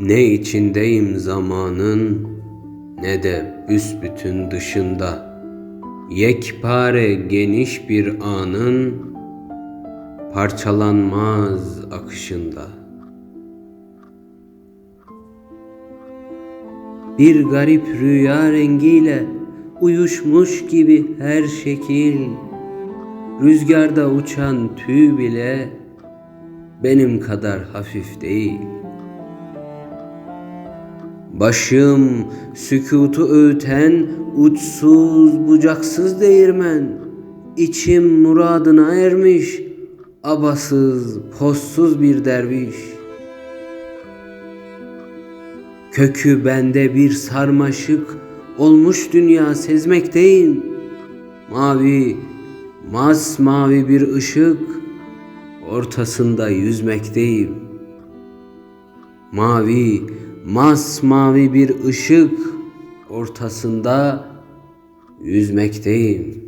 Ne içindeyim zamanın ne de büsbütün dışında. Yekpare geniş bir anın parçalanmaz akışında. Bir garip rüya rengiyle uyuşmuş gibi her şekil. Rüzgarda uçan tüy bile benim kadar hafif değil. Başım sükutu öğüten uçsuz bucaksız değirmen. İçim muradına ermiş abasız possuz bir derviş. Kökü bende bir sarmaşık olmuş dünya sezmekteyim. Mavi, masmavi bir ışık ortasında yüzmekteyim. Mavi, masmavi bir ışık ortasında yüzmekteyim.''